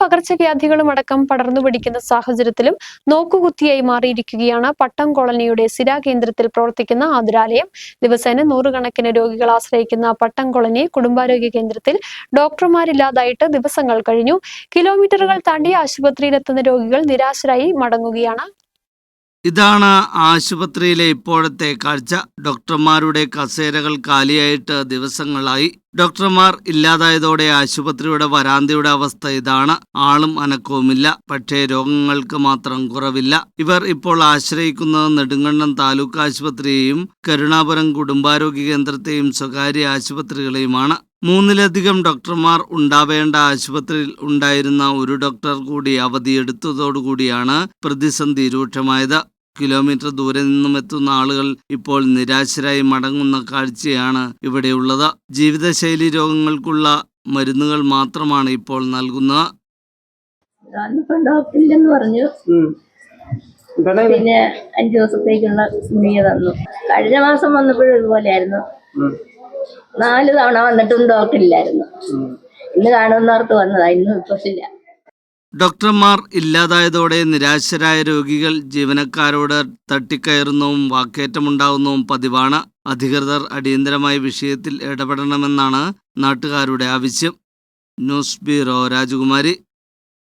പകർച്ചവ്യാധികളും അടക്കം പടർന്നു പിടിക്കുന്ന സാഹചര്യത്തിലും നോക്കുകുത്തിയായി മാറിയിരിക്കുകയാണ് പട്ടം കോളനിയുടെ സിരാ കേന്ദ്രത്തിൽ പ്രവർത്തിക്കുന്ന ആതുരാലയം. ദിവസേന നൂറുകണക്കിന് രോഗികൾ ആശ്രയിക്കുന്ന പട്ടം കോളനി കുടുംബാരോഗ്യ കേന്ദ്രത്തിൽ ഡോക്ടർമാരില്ലാതായിട്ട് ദിവസങ്ങൾ കഴിഞ്ഞു. കിലോമീറ്ററുകൾ താണ്ടി ആശുപത്രിയിലെത്തുന്ന രോഗികൾ നിരാശരായി മടങ്ങുകയാണ്. ഇതാണ് ആശുപത്രിയിലെ ഇപ്പോഴത്തെ കാഴ്ച. ഡോക്ടർമാരുടെ കസേരകൾ കാലിയായിട്ട് ദിവസങ്ങളായി ഡോക്ടർമാർ ഇല്ലാതായതോടെ ആശുപത്രിയുടെ വരാന്തയുടെ അവസ്ഥ ഇതാണ്. ആളും അനക്കവുമില്ല. പക്ഷേ രോഗങ്ങൾക്ക് മാത്രം കുറവില്ല. ഇവർ ഇപ്പോൾ ആശ്രയിക്കുന്നത് നെടുങ്കണ്ടം താലൂക്ക് ആശുപത്രിയെയും കരുണാപുരം കുടുംബാരോഗ്യ കേന്ദ്രത്തെയും സ്വകാര്യ ആശുപത്രികളെയുമാണ്. മൂന്നിലധികം ഡോക്ടർമാർ ഉണ്ടാവേണ്ട ആശുപത്രിയിൽ ഉണ്ടായിരുന്ന ഒരു ഡോക്ടർ കൂടി അവധിയെടുത്തതോടുകൂടിയാണ് പ്രതിസന്ധി രൂക്ഷമായത്. കിലോമീറ്റർ ദൂരെ നിന്നും എത്തുന്ന ആളുകൾ ഇപ്പോൾ നിരാശരായി മടങ്ങുന്ന കാഴ്ചയാണ് ഇവിടെയുള്ളത് ജീവിതശൈലി രോഗങ്ങൾക്കുള്ള മരുന്നുകൾ മാത്രമാണ് ഇപ്പോൾ നൽകുന്നത്. ഡോക്ടറില്ലെന്ന് പറഞ്ഞു. പിന്നെ അഞ്ചു ദിവസത്തേക്കുള്ള ഗുളിക തന്നു. കഴിഞ്ഞ മാസം വന്നപ്പോഴും ഇതുപോലെയായിരുന്നു. നാല് തവണ വന്നിട്ടും ഡോക്ടറില്ലായിരുന്നു ഇന്ന് കാണുന്നവർക്ക് വന്നതാ ഇന്നും ഇപ്പൊ ഇല്ല ഡോക്ടർമാർ ഇല്ലാതായതോടെ നിരാശരായ രോഗികൾ ജീവനക്കാരോട് തട്ടിക്കയറുന്നതും വാക്കേറ്റമുണ്ടാവുന്നതും പതിവാണ്. അധികൃതർ അടിയന്തരമായി വിഷയത്തിൽ ഇടപെടണമെന്നാണ് നാട്ടുകാരുടെ ആവശ്യം. ന്യൂസ് ബ്യൂറോ രാജകുമാരി.